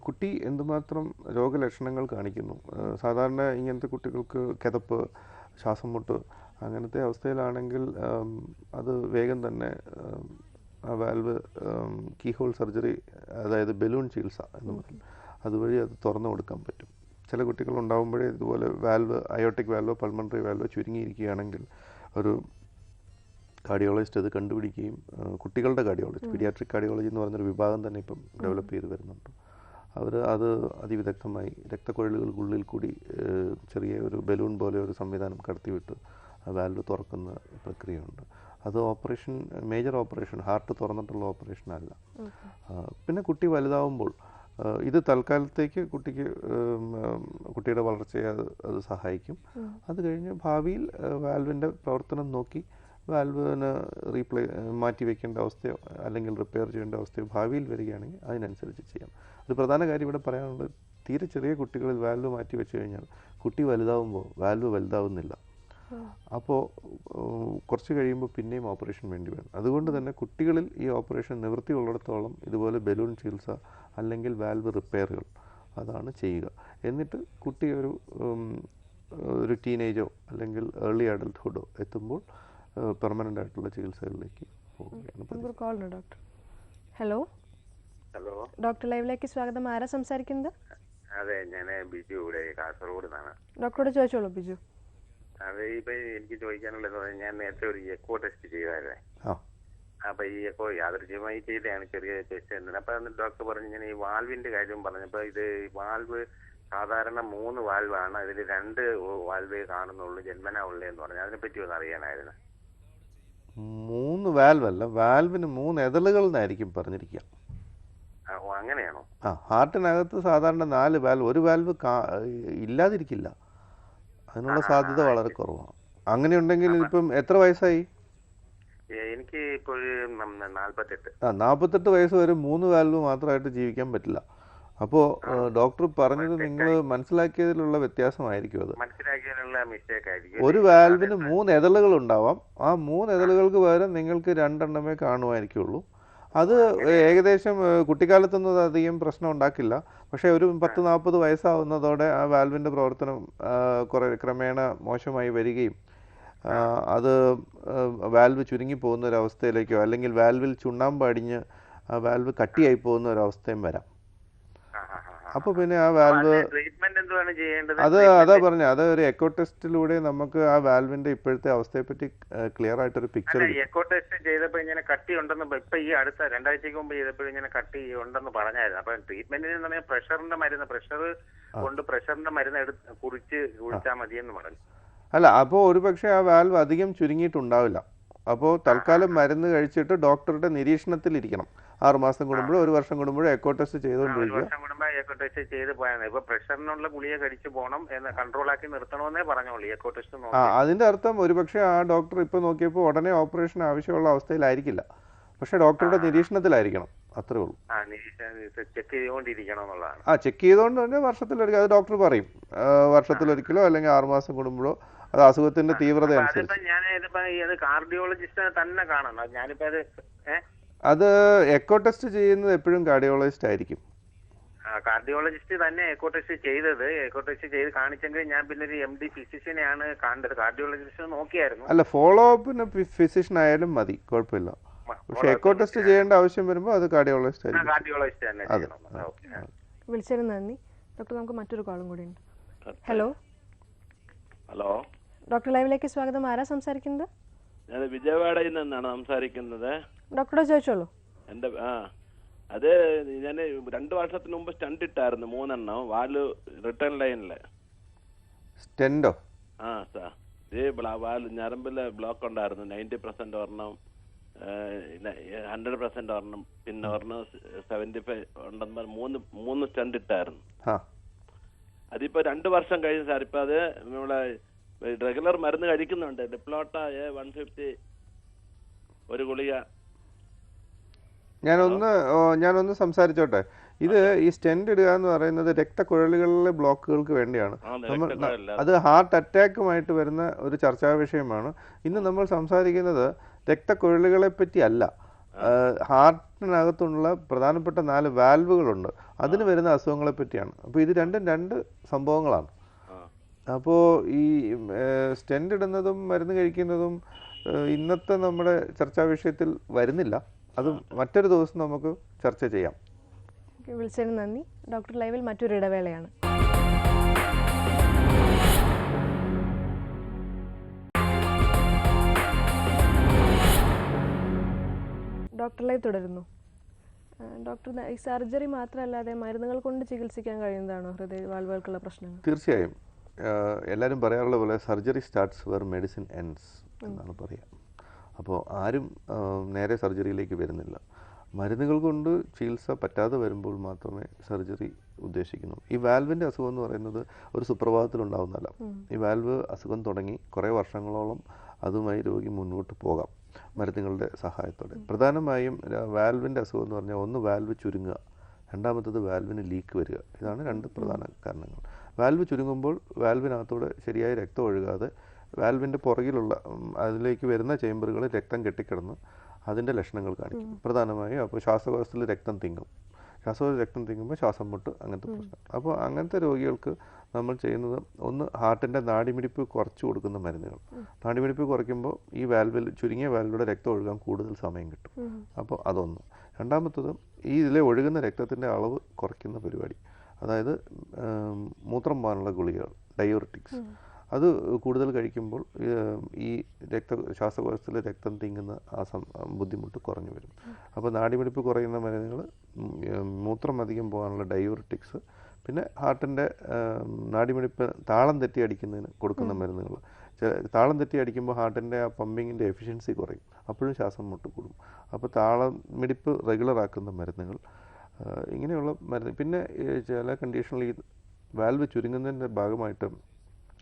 B: കുട്ടി എന്തുമാത്രം രോഗലക്ഷണങ്ങൾ കാണിക്കുന്നു. സാധാരണ ഇങ്ങനത്തെ കുട്ടികൾക്ക് കിതപ്പ് ശ്വാസം മുട്ട് അങ്ങനത്തെ അവസ്ഥയിലാണെങ്കിൽ അത് വേഗം തന്നെ വാൽവ് കീഹോൾ സർജറി അതായത് ബലൂൺ ചികിത്സ എന്ന് പറയും. അതുവഴി അത് തുറന്നു കൊടുക്കാൻ പറ്റും. ചില കുട്ടികൾ ഉണ്ടാകുമ്പോഴേ ഇതുപോലെ വാൽവ് അയോട്ടിക് വാൽവോ പൾമണറി വാൽവോ ചുരുങ്ങിയിരിക്കുകയാണെങ്കിൽ ഒരു കാർഡിയോളജിസ്റ്റ് അത് കണ്ടുപിടിക്കുകയും കുട്ടികളുടെ കാർഡിയോളജി പീഡിയാട്രിക് കാർഡിയോളജി എന്ന് പറഞ്ഞൊരു വിഭാഗം തന്നെ ഇപ്പം ഡെവലപ്പ് ചെയ്ത് വരുന്നുണ്ട്. അവർ അത് അതിവിദഗ്ധമായി രക്തക്കുഴലുകൾക്കുള്ളിൽ കൂടി ചെറിയ ഒരു ബലൂൺ പോലെ ഒരു സംവിധാനം കടത്തിവിട്ട് ആ വാൽവ് തുറക്കുന്ന പ്രക്രിയയുണ്ട്. അത് ഓപ്പറേഷൻ മേജർ ഓപ്പറേഷൻ ഹാർട്ട് തുറന്നിട്ടുള്ള ഓപ്പറേഷൻ അല്ല. പിന്നെ കുട്ടി വലുതാവുമ്പോൾ ഇത് തൽക്കാലത്തേക്ക് കുട്ടിക്ക് കുട്ടിയുടെ വളർച്ചയെ അത് അത് സഹായിക്കും. അത് കഴിഞ്ഞ് ഭാവിയിൽ വാൽവിന്റെ പ്രവർത്തനം നോക്കി വാൽവിന് റീപ്ലേ മാറ്റി വെക്കേണ്ട അവസ്ഥയോ അല്ലെങ്കിൽ റിപ്പയർ ചെയ്യേണ്ട അവസ്ഥയോ ഭാവിയിൽ വരികയാണെങ്കിൽ അതിനനുസരിച്ച് ചെയ്യാം. ഒരു പ്രധാന കാര്യം ഇവിടെ പറയാനുള്ളത് തീരെ ചെറിയ കുട്ടികളിൽ വാൽവ് മാറ്റി വെച്ച് കഴിഞ്ഞാൽ കുട്ടി വലുതാവുമ്പോൾ വാൽവ് വലുതാവുന്നില്ല. അപ്പോൾ കുറച്ച് കഴിയുമ്പോൾ പിന്നെയും ഓപ്പറേഷൻ വേണ്ടി വരും. അതുകൊണ്ട് തന്നെ കുട്ടികളിൽ ഈ ഓപ്പറേഷൻ നിവൃത്തി ഉള്ളിടത്തോളം ഇതുപോലെ ബലൂൺ ചികിത്സ അല്ലെങ്കിൽ വാൽവ് റിപ്പയറുകൾ അതാണ് ചെയ്യുക. എന്നിട്ട് കുട്ടി ഒരു ഒരു ടീനേജോ അല്ലെങ്കിൽ ഏർലി അഡൽട്ട്ഹുഡോ എത്തുമ്പോൾ പെർമനന്റ് ആയിട്ടുള്ള ചികിത്സകളിലേക്ക് പോവുകയാണ്
A: ഡോക്ടർ ഹലോ
D: ഹലോ
A: ഡോക്ടർ ലൈവിലേക്ക് സ്വാഗതം. ആരാ സംസാരിക്കുന്നത്?
D: അതെ ഞാൻ ബിജു ഇവിടെ കാസർഗോഡ് നിന്നാണ്
A: ഡോക്ടറോട് ചോദിച്ചോളൂ ബിജു.
D: അത് ഇപ്പൊ എനിക്ക് ചോദിക്കാനുള്ളത് പറഞ്ഞാൽ ഞാൻ നേരത്തെ ഒരു എക്കോ ടെസ്റ്റ് ചെയ്തായിരുന്നേ.
B: ആ.
D: അപ്പൊ ഈ എക്കോ യാദൃശ്യമായി ചെയ്തതാണ് ചെറിയ ടെസ്റ്റ് എന്നത് അപ്പൊ അന്ന് ഡോക്ടർ പറഞ്ഞു ഞാൻ ഈ വാൽവിന്റെ കാര്യം പറഞ്ഞപ്പോ ഇത് വാൽവ് സാധാരണ മൂന്ന് വാൽവാണ് അതിൽ രണ്ട് വാൽവേ കാണുന്നുള്ളൂ ജന്മന ഉള്ളതെന്ന് പറഞ്ഞു. അതിനെപ്പറ്റി ഒന്ന് അറിയാനായിരുന്നു.
B: മൂന്ന് വാൽവ് അല്ല വാൽവിന് മൂന്ന് എതളുകൾ എന്നായിരിക്കും പറഞ്ഞിരിക്കുക
D: അങ്ങനെയാണോ?
B: ആ ഹാർട്ടിനകത്ത് സാധാരണ നാല് വാൽവ് ഒരു വാൽവ് ഇല്ലാതിരിക്കില്ല. അതിനുള്ള സാധ്യത വളരെ കുറവാണ്. അങ്ങനെ ഉണ്ടെങ്കിൽ ഇപ്പം എത്ര വയസ്സായി?
D: എനിക്ക് ഇപ്പോൾ നാല്പത്തെട്ട്.
B: ആ നാൽപ്പത്തെട്ട് വയസ്സ് വരെ മൂന്ന് വാൽവ് മാത്രമായിട്ട് ജീവിക്കാൻ പറ്റില്ല. അപ്പോ ഡോക്ടർ പറഞ്ഞത് നിങ്ങൾ മനസ്സിലാക്കിയതിലുള്ള വ്യത്യാസമായിരിക്കും അത്.
D: മനസ്സിലാക്കിയതിലുള്ള മിസ്റ്റേക്ക് ആയിരിക്കും.
B: ഒരു വാൽവിന് മൂന്ന് എതളുകൾ ഉണ്ടാവാം. ആ മൂന്ന് എതളുകൾക്ക് പകരം നിങ്ങൾക്ക് രണ്ടെണ്ണമേ കാണുമായിരിക്കുള്ളൂ. അത് ഏകദേശം കുട്ടിക്കാലത്തൊന്നും അധികം പ്രശ്നം ഉണ്ടാക്കില്ല. പക്ഷേ ഒരു പത്ത് നാൽപ്പത് വയസ്സാവുന്നതോടെ ആ വാൽവിന്റെ പ്രവർത്തനം കുറെ ക്രമേണ മോശമായി വരികയും അത് വാൽവ് ചുരുങ്ങി പോകുന്ന ഒരു അവസ്ഥയിലേക്കോ അല്ലെങ്കിൽ വാൽവിൽ ചുണ്ണാമ്പ് അടിഞ്ഞ് വാൽവ് കട്ടിയായി പോകുന്ന ഒരു അവസ്ഥയും വരാം. അപ്പോൾ പിന്നെ ആ വാൽവ് അത് അതാ പറഞ്ഞ അത് ഒരു എക്കോ ടെസ്റ്റിലൂടെ നമുക്ക് ആ വാൽവിന്റെ ഇപ്പോഴത്തെ അവസ്ഥയെ പറ്റി ക്ലിയർ ആയിട്ട് ഒരു
D: പിക്ചർ എക്കോ ടെസ്റ്റ് ചെയ്തപ്പോ ഇങ്ങനെ കട്ടി ഉണ്ടെന്ന് ഇപ്പൊ- ഈ അടുത്ത രണ്ടാഴ്ചക്ക് മുമ്പ് ചെയ്തപ്പോൾ ഇങ്ങനെ കട്ടി ഉണ്ടെന്ന് പറഞ്ഞായിരുന്നു. അപ്പൊ ട്രീറ്റ്മെന്റിന് പറഞ്ഞാൽ പ്രഷറിന്റെ മരുന്ന് പ്രഷർ കൊണ്ട് പ്രഷറിന്റെ മരുന്ന് എടുത്ത് കുറിച്ച് കുടിച്ചാൽ മതിയെന്ന് പറഞ്ഞു.
B: അല്ല അപ്പോൾ ഒരു പക്ഷേ ആ വാൽവ് അധികം ചുരുങ്ങിയിട്ടുണ്ടാവില്ല. അപ്പോൾ തൽക്കാലം മരുന്ന് കഴിച്ചിട്ട് ഡോക്ടറുടെ നിരീക്ഷണത്തിൽ ഇരിക്കണം ആറ് മാസം കൂടുമ്പോഴോ ഒരു വർഷം കൂടുമ്പോഴോ എക്കോ ടെസ്റ്റ് ചെയ്തുകൊണ്ടിരിക്കുക.
D: എക്കോ ടെസ്റ്റ് ചെയ്ത് പോയാണ് ഇപ്പൊ പ്രഷറിനുള്ള കഴിച്ചു പോകണം എന്ന് കൺട്രോൾ ആക്കി നിർത്തണമെന്നേ പറഞ്ഞോളൂ എക്കോ ടെസ്റ്റ്
B: ആ അതിന്റെ അർത്ഥം ഒരുപക്ഷെ ആ ഡോക്ടർ ഇപ്പൊ നോക്കിയപ്പോൾ ഉടനെ ഓപ്പറേഷൻ ആവശ്യമുള്ള അവസ്ഥയിലായിരിക്കില്ല. പക്ഷെ ഡോക്ടറുടെ നിരീക്ഷണത്തിലായിരിക്കണം അത്രേ ഉള്ളൂ.
D: ചെക്ക് ചെയ്തുകൊണ്ടിരിക്കണം എന്നുള്ളതാണ്.
B: ആ ചെക്ക് ചെയ്തുകൊണ്ട് തന്നെ വർഷത്തിലൊരിക്കൽ അത് ഡോക്ടർ പറയും. വർഷത്തിലൊരിക്കലോ അല്ലെങ്കിൽ ആറുമാസം കൂടുമ്പോഴോ അത് അസുഖത്തിന്റെ തീവ്രത അനുസരിച്ച്.
D: ഞാൻ ഇതിപ്പോ ഈ അത് കാർഡിയോളജിസ്റ്റ് തന്നെ കാണണം. ഞാനിപ്പോ അത്
B: അത് എക്കോ ടെസ്റ്റ് ചെയ്യുന്നത് എപ്പോഴും കാർഡിയോളജിസ്റ്റ് ആയിരിക്കും.
D: കാർഡിയോളജിസ്റ്റ് തന്നെ എക്കോ ടെസ്റ്റ് ചെയ്തത്. എക്കോ ടെസ്റ്റ് ചെയ്ത് കാണിച്ചെങ്കിൽ ഞാൻ പിന്നെ ഒരു എം ഡി ഫിസിഷ്യനെയാണ് കാണേണ്ടത്. കാർഡിയോളജിസ്റ്റ് നോക്കിയായിരുന്നു.
B: അല്ല ഫോളോ അപ്പിന് ഫിസിഷ്യൻ ആയാലും മതി കുഴപ്പമില്ല. പക്ഷെ എക്കോ ടെസ്റ്റ് ചെയ്യേണ്ട ആവശ്യം വരുമ്പോൾ അത് കാർഡിയോളജിസ്റ്റ് ആയിരിക്കും.
D: കാർഡിയോളജിസ്റ്റ് തന്നെ
A: വിളിച്ചതിന് നന്ദി. ഡോക്ടർ നമുക്ക് മറ്റൊരു കോളും കൂടി ഉണ്ട്. Hello
E: hello?
A: ഡോക്ടർ ലൈവിലേക്ക് സ്വാഗതം. ആരാ സംസാരിക്കുന്നത്?
E: ഞാൻ വിജയവാഡയിൽ നിന്നാണ് സംസാരിക്കുന്നത്.
A: ഡോക്ടറെ ചോദിച്ചോളൂ.
E: എന്റെ ആ അത് ഞാൻ രണ്ട് വർഷത്തിന് മുമ്പ് സ്റ്റണ്ട് ഇട്ടായിരുന്നു മൂന്നെണ്ണം. വാൽ റിട്ടേൺ ലൈനിൽ
B: സ്റ്റെൻഡോ?
E: ആ സാർ ഇതേ വാൽ ഞരമ്പിൽ ബ്ലോക്ക് ഉണ്ടായിരുന്നു. നയന്റി പെർസെന്റ് ഒരെണ്ണം ഹൺഡ്രഡ് പെർസെന്റ് ഒരെണ്ണം പിന്നെ ഒരെണ്ണം സെവന്റി ഫൈവ് ഉണ്ടെന്ന് പറഞ്ഞ് മൂന്ന് മൂന്ന് സ്റ്റണ്ട് ഇട്ടായിരുന്നു.
B: ആ.
E: അതിപ്പോ രണ്ട് വർഷം കഴിഞ്ഞു സാർ ഇപ്പൊ അത് നമ്മളെ റെഗുലർ മരുന്ന് കഴിക്കുന്നുണ്ട്. ഡിപ്ലോട്ട എ വൺ ഫിഫ്റ്റി ഒരു ഗുളിക.
B: ഞാനൊന്ന് ഞാനൊന്ന് സംസാരിച്ചോട്ടെ. ഇത് ഈ സ്റ്റെൻഡ് ഇടുക എന്ന് പറയുന്നത് രക്തക്കുഴലുകളിലെ ബ്ലോക്കുകൾക്ക് വേണ്ടിയാണ്. നമ്മൾ അത് ഹാർട്ട് അറ്റാക്കുമായിട്ട് വരുന്ന ഒരു ചർച്ചാ വിഷയമാണ്. ഇന്ന് നമ്മൾ സംസാരിക്കുന്നത് രക്തക്കുഴലുകളെ പറ്റി അല്ല ഹാർട്ടിനകത്തുള്ള പ്രധാനപ്പെട്ട നാല് വാൽവുകളുണ്ട് അതിന് വരുന്ന അസുഖങ്ങളെ പറ്റിയാണ് അപ്പോൾ ഇത് രണ്ടും രണ്ട് സംഭവങ്ങളാണ്. അപ്പോൾ ഈ സ്റ്റെന്റ് ഇടുന്നതും മരുന്ന് കഴിക്കുന്നതും ഇന്നത്തെ നമ്മുടെ ചർച്ചാ വിഷയത്തിൽ വരുന്നില്ല. അത് മറ്റൊരു ദിവസം നമുക്ക് ചർച്ച ചെയ്യാം.
A: വിളിച്ചതിന് നന്ദി. ഡോക്ടർ ലൈവിൽ മറ്റൊരു ഇടവേളയാണ്. ഡോക്ടർ ലൈവ് തുടരുന്നു. ഡോക്ടർ ഈ സർജറി മാത്രമല്ലാതെ മരുന്നുകൾ കൊണ്ട് ചികിത്സിക്കാൻ കഴിയുന്നതാണോ ഹൃദയ വാൽവുകൾക്കുള്ള പ്രശ്നങ്ങൾ?
B: തീർച്ചയായും. എല്ലാവരും പറയാറുള്ള പോലെ surgery starts where medicine ends എന്നാണ് പറയുക അപ്പോൾ ആരും നേരെ സർജറിയിലേക്ക് വരുന്നില്ല. മരുന്നുകൾ കൊണ്ട് ചികിത്സ പറ്റാതെ വരുമ്പോൾ മാത്രമേ സർജറി ഉദ്ദേശിക്കുന്നു ഈ വാൽവിന്റെ അസുഖം എന്ന് പറയുന്നത് ഒരു സുപ്രഭാതത്തിൽ ഉണ്ടാകുന്നതല്ല ഈ വാൽവ് അസുഖം തുടങ്ങി കുറേ വർഷങ്ങളോളം അതുമായി രോഗി മുന്നോട്ട് പോകാം മരുന്നുകളുടെ സഹായത്തോടെ. പ്രധാനമായും വാൽവിന്റെ അസുഖം എന്ന് പറഞ്ഞാൽ ഒന്ന് വാൽവ് ചുരുങ്ങുക രണ്ടാമത്തത് വാൽവിന് ലീക്ക് വരിക. ഇതാണ് രണ്ട് പ്രധാന കാരണങ്ങൾ. വാൽവ് ചുരുങ്ങുമ്പോൾ വാൽവിനകത്തൂടെ ശരിയായ രക്തം ഒഴുകാതെ വാൽവിന്റെ പുറകിലുള്ള അതിലേക്ക് വരുന്ന ചേമ്പറുകളിൽ രക്തം കെട്ടിക്കിടന്ന് അതിന്റെ ലക്ഷണങ്ങൾ കാണിക്കും. പ്രധാനമായും അപ്പോൾ ശ്വാസകോശത്തിൽ രക്തം തിങ്ങും. ശ്വാസകോശ രക്തം തിങ്ങുമ്പോൾ ശ്വാസം മുട്ട് അങ്ങനത്തെ പ്രശ്നം. അപ്പോൾ അങ്ങനത്തെ രോഗികൾക്ക് നമ്മൾ ചെയ്യുന്നത് ഒന്ന് ഹാർട്ടിന്റെ നാടിമിടിപ്പ് കുറച്ച് കൊടുക്കുന്ന മരുന്നുകൾ. നാടിമിടിപ്പ് കുറയ്ക്കുമ്പോൾ ഈ വാൽവിൽ ചുരുങ്ങിയ വാൽവിലൂടെ രക്തം ഒഴുകാൻ കൂടുതൽ സമയം കിട്ടും. അപ്പോൾ അതൊന്ന്. രണ്ടാമത്തത് ഈ ഇതിലെ ഒഴുകുന്ന രക്തത്തിന്റെ അളവ് കുറയ്ക്കുന്ന പരിപാടി. അതായത് മൂത്രം പോകാനുള്ള ഗുളികകൾ ഡയോറിറ്റിക്സ്. അത് കൂടുതൽ കഴിക്കുമ്പോൾ ഈ രക്ത ശ്വാസകോശത്തിൽ രക്തം തിങ്ങുന്ന ആ സം ബുദ്ധിമുട്ട് കുറഞ്ഞു വരും. അപ്പോൾ നാടിമിടിപ്പ് കുറയുന്ന മരുന്നുകൾ മൂത്രം അധികം പോകാനുള്ള ഡയോറിറ്റിക്സ് പിന്നെ ഹാർട്ടിന്റെ നാടിമിടിപ്പ് താളം തെറ്റി അടിക്കുന്നതിന് കൊടുക്കുന്ന മരുന്നുകൾ. താളം തെറ്റി അടിക്കുമ്പോൾ ഹാർട്ടിന്റെ ആ പമ്പിങ്ങിന്റെ എഫിഷ്യൻസി കുറയും. അപ്പോഴും ശ്വാസം മുട്ട് കൂടും. അപ്പോൾ താളം മിടിപ്പ് റെഗുലർ ആക്കുന്ന മരുന്നുകൾ ഇങ്ങനെയുള്ള മരുന്ന്. പിന്നെ ചില കണ്ടീഷനിൽ ഈ വാൽവ് ചുരുങ്ങുന്നതിന്റെ ഭാഗമായിട്ട്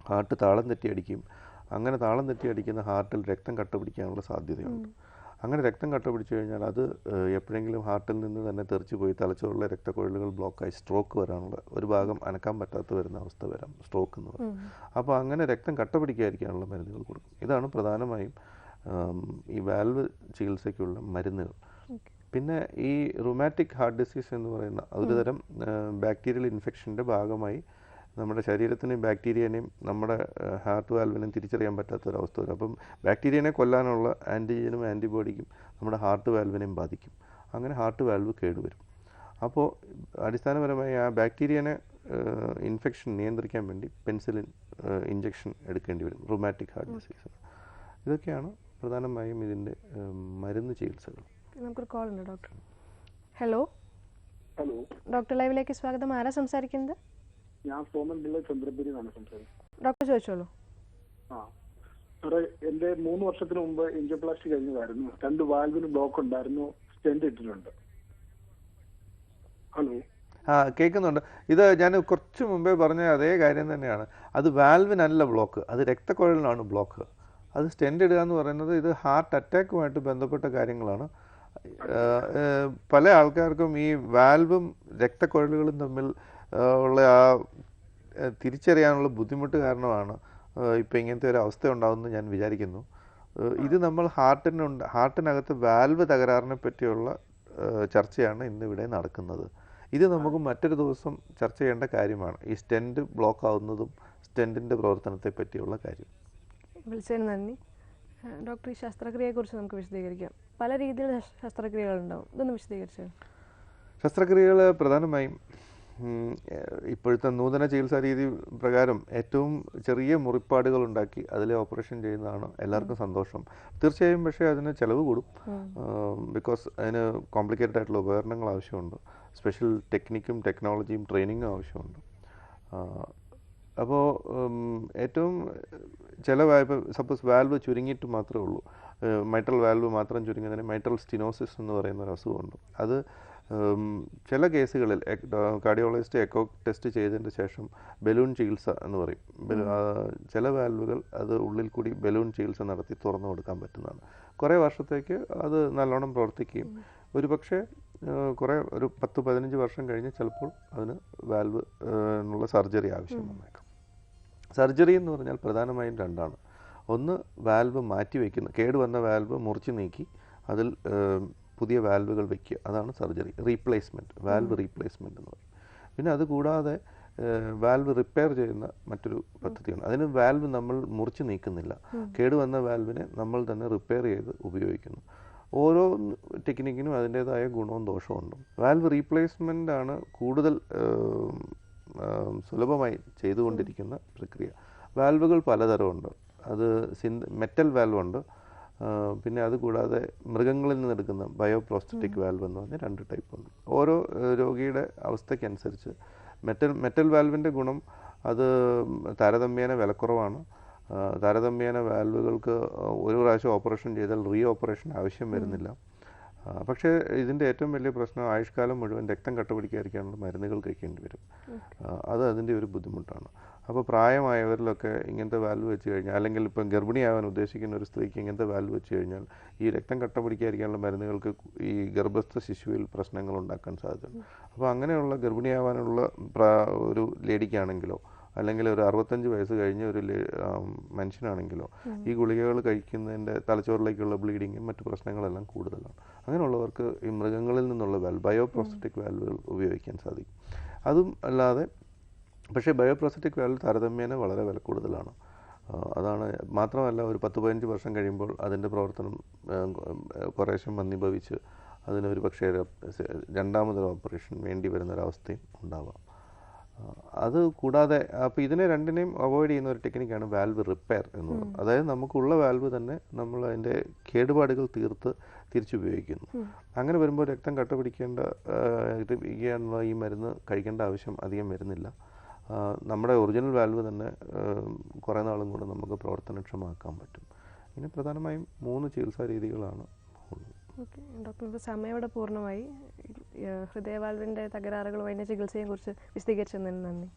B: ഹാർട്ട് താളം തെറ്റി അടിക്കും. അങ്ങനെ താളം തെറ്റി അടിക്കുന്ന ഹാർട്ടിൽ രക്തം കട്ട പിടിക്കാനുള്ള സാധ്യതയുണ്ട്. അങ്ങനെ രക്തം കട്ട പിടിച്ചു കഴിഞ്ഞാൽ അത് എപ്പോഴെങ്കിലും ഹാർട്ടിൽ നിന്ന് തന്നെ തെറിച്ച് പോയി തലച്ചോറിലെ രക്തക്കുഴലുകൾ ബ്ലോക്കായി സ്ട്രോക്ക് വരാനുള്ള ഒരു ഭാഗം അനക്കാൻ പറ്റാത്ത വരുന്ന അവസ്ഥ വരാം സ്ട്രോക്ക് എന്ന് പറയും. അപ്പോൾ അങ്ങനെ രക്തം കട്ട പിടിക്കാതിരിക്കാനുള്ള മരുന്നുകൾ കൊടുക്കും. ഇതാണ് പ്രധാനമായും ഈ വാൽവ് ചികിത്സയ്ക്കുള്ള മരുന്നുകൾ. പിന്നെ ഈ റുമാറ്റിക് ഹാർട്ട് ഡിസീസ് എന്ന് പറയുന്ന ഒരുതരം ബാക്ടീരിയൽ ഇൻഫെക്ഷന്റെ ഭാഗമായി നമ്മുടെ ശരീരത്തിന് ബാക്ടീരിയനെയും നമ്മുടെ ഹാർട്ട് വാൽവിനെയും തിരിച്ചറിയാൻ പറ്റാത്ത ഒരു അവസ്ഥ വരും. അപ്പം ബാക്ടീരിയനെ കൊല്ലാനുള്ള ആന്റിജനും ആന്റിബോഡിക്കും നമ്മുടെ ഹാർട്ട് വാൽവിനെയും ബാധിക്കും. അങ്ങനെ ഹാർട്ട് വാൽവ് കേടുവരും. അപ്പോൾ അടിസ്ഥാനപരമായി ആ ബാക്ടീരിയനെ ഇൻഫെക്ഷൻ നിയന്ത്രിക്കാൻ വേണ്ടി പെൻസിലിൻ ഇഞ്ചക്ഷൻ എടുക്കേണ്ടി വരും. റുമാറ്റിക് ഹാർട്ട് ഡിസീസ് ഇതൊക്കെയാണ് പ്രധാനമായും ഇതിന്റെ മരുന്ന് ചികിത്സകൾ.
A: നമുക്കൊരു കോൾ ഉണ്ട് ഡോക്ടർ ഹലോ
F: ഹലോ
A: ഡോക്ടർ ലൈവിലേക്ക് സ്വാഗതം. ആരാ സംസാരിക്കുന്നത്?
F: ഞാൻ സോമൻ പിള്ള ചന്ദ്രപുരി എന്നാണ് സംസാരിക്കുന്നത്.
A: ഡോക്ടർ ചോദിച്ചോളൂ.
F: ആ. സാറേ എന്റെ മൂന്ന് വർഷത്തിന് മുമ്പ് എൻജിയോപ്ലാസ്റ്റി കഴിഞ്ഞതായിരുന്നു. രണ്ട് വാൽവിന് ബ്ലോക്ക് ഉണ്ടായിരുന്നു. സ്റ്റെൻഡ് ഇട്ടിട്ടുണ്ട്. ഹലോ
B: ആ കേൾക്കുന്നുണ്ട്. ഇത് ഞാൻ കുറച്ച് മുമ്പേ പറഞ്ഞ അതേ കാര്യം തന്നെയാണ്. അത് വാൽവിനല്ല ബ്ലോക്ക് അത് രക്തക്കുഴലിനാണ് ബ്ലോക്ക് അത് സ്റ്റെൻഡ് ഇടുക എന്ന് പറയുന്നത് ഇത് ഹാർട്ട് അറ്റാക്കുമായിട്ട് ബന്ധപ്പെട്ട കാര്യങ്ങളാണ്. പല ആൾക്കാർക്കും ഈ വാൽവും രക്തക്കുഴലുകളും തമ്മിൽ ഉള്ള ആ തിരിച്ചറിയാനുള്ള ബുദ്ധിമുട്ട് കാരണമാണ് ഇപ്പം ഇങ്ങനത്തെ ഒരു അവസ്ഥ ഉണ്ടാകുമെന്ന് ഞാൻ വിചാരിക്കുന്നു. ഇത് നമ്മൾ ഹാർട്ടിനുണ്ട് ഹാർട്ടിനകത്ത് വാൽവ് തകരാറിനെ പറ്റിയുള്ള ചർച്ചയാണ് ചർച്ചയാണ് ഇന്നിവിടെ നടക്കുന്നത്. ഇത് നമുക്ക് മറ്റൊരു ദിവസം ചർച്ച ചെയ്യേണ്ട കാര്യമാണ്. ഈ സ്റ്റെന്റ് ബ്ലോക്ക് ആവുന്നതും സ്റ്റെന്റിന്റെ പ്രവർത്തനത്തെ പറ്റിയുള്ള കാര്യം.
A: വിളിച്ചതിന് നന്ദി. ഡോക്ടർ ഈ ശസ്ത്രക്രിയയെക്കുറിച്ച് നമുക്ക് വിശദീകരിക്കാം. പല രീതിയിലുള്ള ശസ്- ശസ്ത്രക്രിയകളുണ്ടാവും. ഇതൊന്ന് വിശദീകരിച്ചു?
B: ശസ്ത്രക്രിയകൾ പ്രധാനമായും ഇപ്പോഴത്തെ നൂതന ചികിത്സാ രീതി പ്രകാരം ഏറ്റവും ചെറിയ മുറിപ്പാടുകൾ ഉണ്ടാക്കി അതിലെ ഓപ്പറേഷൻ ചെയ്യുന്നതാണ് എല്ലാവർക്കും സന്തോഷം. തീർച്ചയായും പക്ഷേ അതിന് ചിലവ് കൂടും. ബിക്കോസ് അതിന് കോംപ്ലിക്കേറ്റഡ് ആയിട്ടുള്ള ഉപകരണങ്ങൾ ആവശ്യമുണ്ട്. സ്പെഷ്യൽ ടെക്നിക്കും ടെക്നോളജിയും ട്രെയിനിങ്ങും ആവശ്യമുണ്ട്. അപ്പോൾ ഏറ്റവും ചിലവായപ്പോൾ സപ്പോസ് വാൽവ് ചുരുങ്ങിയിട്ട് മാത്രമേ ഉള്ളൂ. മൈട്രൽ വാൽവ് മാത്രം ചുരുങ്ങുന്നതിന് മൈട്രൽ സ്റ്റിനോസിസ് എന്ന് പറയുന്ന ഒരു അസുഖമുണ്ട്. അത് ചില കേസുകളിൽ കാർഡിയോളജിസ്റ്റ് എക്കോ ടെസ്റ്റ് ചെയ്തതിന് ശേഷം ബലൂൺ ചികിത്സ എന്ന് പറയും. ചില വാൽവുകൾ അത് ഉള്ളിൽ കൂടി ബലൂൺ ചികിത്സ നടത്തി തുറന്നു കൊടുക്കാൻ പറ്റുന്നതാണ്. കുറേ വർഷത്തേക്ക് അത് നല്ലോണം പ്രവർത്തിക്കുകയും ഒരു പക്ഷേ കുറേ ഒരു പത്ത് പതിനഞ്ച് വർഷം കഴിഞ്ഞ് ചിലപ്പോൾ അതിന് വാൽവ് എന്നുള്ള സർജറി ആവശ്യം വന്നേക്കാം. സർജറി എന്ന് പറഞ്ഞാൽ പ്രധാനമായും രണ്ടാണ്. ഒന്ന് വാൽവ് മാറ്റി വയ്ക്കുന്ന കേടുവന്ന വാൽവ് മുറിച്ച് നീക്കി അതിൽ പുതിയ വാൽവുകൾ വയ്ക്കുക അതാണ് സർജറി റീപ്ലേസ്മെന്റ് വാൽവ് റീപ്ലേസ്മെന്റ് എന്ന് പറയും. പിന്നെ അതുകൂടാതെ വാൽവ് റിപ്പയർ ചെയ്യുന്ന മറ്റൊരു പദ്ധതിയാണ് അതിന് വാൽവ് നമ്മൾ മുറിച്ച് നീക്കുന്നില്ല. കേടുവന്ന വാൽവിനെ നമ്മൾ തന്നെ റിപ്പയർ ചെയ്ത് ഉപയോഗിക്കുന്നു. ഓരോ ടെക്നിക്കിനും അതിന്റേതായ ഗുണവും ദോഷവും ഉണ്ട്. വാൽവ് റീപ്ലേസ്മെന്റ് ആണ് കൂടുതൽ സുലഭമായി ചെയ്തുകൊണ്ടിരിക്കുന്ന പ്രക്രിയ. വാൽവുകൾ പലതരമുണ്ട്. അത് സിന്ത മെറ്റൽ വാൽവ് ഉണ്ട്. പിന്നെ അതുകൂടാതെ മൃഗങ്ങളിൽ നിന്ന് എടുക്കുന്ന ബയോപ്രോസ്റ്ററ്റിക് വാൽവ് എന്ന് പറഞ്ഞ രണ്ട് ടൈപ്പ് ഉണ്ട്. ഓരോ രോഗിയുടെ അവസ്ഥയ്ക്കനുസരിച്ച് മെറ്റൽ മെറ്റൽ വാൽവിന്റെ ഗുണം അത് താരതമ്യേന വിലക്കുറവാണ്. താരതമ്യേന വാൽവുകൾക്ക് ഒരു പ്രാവശ്യം ഓപ്പറേഷൻ ചെയ്താൽ റീ ഓപ്പറേഷൻ ആവശ്യം വരുന്നില്ല. പക്ഷേ ഇതിന്റെ ഏറ്റവും വലിയ പ്രശ്നം ആയുഷ്കാലം മുഴുവൻ രക്തം കട്ടപിടിക്കാതിരിക്കാനുള്ള മരുന്നുകൾ കഴിക്കേണ്ടി വരും. അത് അതിന്റെ ഒരു ബുദ്ധിമുട്ടാണ്. അപ്പോൾ പ്രായമായവരിലൊക്കെ ഇങ്ങനത്തെ വാൽവ് വെച്ച് കഴിഞ്ഞാൽ അല്ലെങ്കിൽ ഇപ്പം ഗർഭിണിയാവാൻ ഉദ്ദേശിക്കുന്ന ഒരു സ്ത്രീക്ക് ഇങ്ങനത്തെ വാൽവ് വെച്ച് കഴിഞ്ഞാൽ ഈ രക്തം കട്ട പിടിക്കാതിരിക്കാനുള്ള മരുന്നുകൾക്ക് ഈ ഗർഭസ്ഥ ശിശുവിൽ പ്രശ്നങ്ങൾ ഉണ്ടാക്കാൻ സാധ്യതയുണ്ട്. അപ്പോൾ അങ്ങനെയുള്ള ഗർഭിണിയാവാനുള്ള ഒരു ലേഡിക്കാണെങ്കിലോ അല്ലെങ്കിൽ ഒരു അറുപത്തഞ്ച് വയസ്സ് കഴിഞ്ഞ ഒരു മനുഷ്യനാണെങ്കിലോ ഈ ഗുളികകൾ കഴിക്കുന്നതിന്റെ തലച്ചോറിലേക്കുള്ള ബ്ലീഡിങ്ങും മറ്റു പ്രശ്നങ്ങളെല്ലാം കൂടുതലാണ്. അങ്ങനെയുള്ളവർക്ക് ഈ മൃഗങ്ങളിൽ നിന്നുള്ള വാൽവ് ബയോപ്രോസ്റ്ററ്റിക് വാൽവുകൾ ഉപയോഗിക്കാൻ സാധിക്കും. അതും അല്ലാതെ പക്ഷേ ബയോപ്ലാസ്റ്റിക് വാൽവ് താരതമ്യേന വളരെ വില കൂടുതലാണ്. അതാണ് മാത്രമല്ല ഒരു പത്ത് പതിനഞ്ച് വർഷം കഴിയുമ്പോൾ അതിന്റെ പ്രവർത്തനം കുറേശ്ശെ മന്ദിഭവിച്ച് അതിനൊരു പക്ഷേ രണ്ടാമതൊരു ഓപ്പറേഷൻ വേണ്ടി വരുന്നൊരവസ്ഥയും ഉണ്ടാവാം. അത് കൂടാതെ അപ്പോൾ ഇതിനെ രണ്ടിനെയും അവോയ്ഡ് ചെയ്യുന്ന ഒരു ടെക്നിക്കാണ് വാൽവ് റിപ്പയർ എന്ന് പറയുന്നത് അതായത് നമുക്കുള്ള വാൽവ് തന്നെ നമ്മൾ അതിന്റെ കേടുപാടുകൾ തീർത്ത് തിരിച്ചുപയോഗിക്കുന്നു. അങ്ങനെ വരുമ്പോൾ രക്തം കട്ട പിടിക്കേണ്ട ഈ മരുന്ന് കഴിക്കേണ്ട ആവശ്യം അധികം വരുന്നില്ല. നമ്മുടെ ഒറിജിനൽ വാൽവ് തന്നെ കുറേ നാളും കൂടെ നമുക്ക് പ്രവർത്തനക്ഷമമാക്കാൻ പറ്റും. ഇനി പ്രധാനമായും മൂന്ന് ചികിത്സാ രീതികളാണ്
A: ഓക്കെ. ഡോക്ടർ ഇപ്പോൾ സമയം ഇവിടെ പൂർണമായി. ഹൃദയവാൽവിന്റെ തകരാറുകളും അതിന്റെ ചികിത്സയെയും കുറിച്ച് വിശദീകരിച്ചതിന് നന്ദി.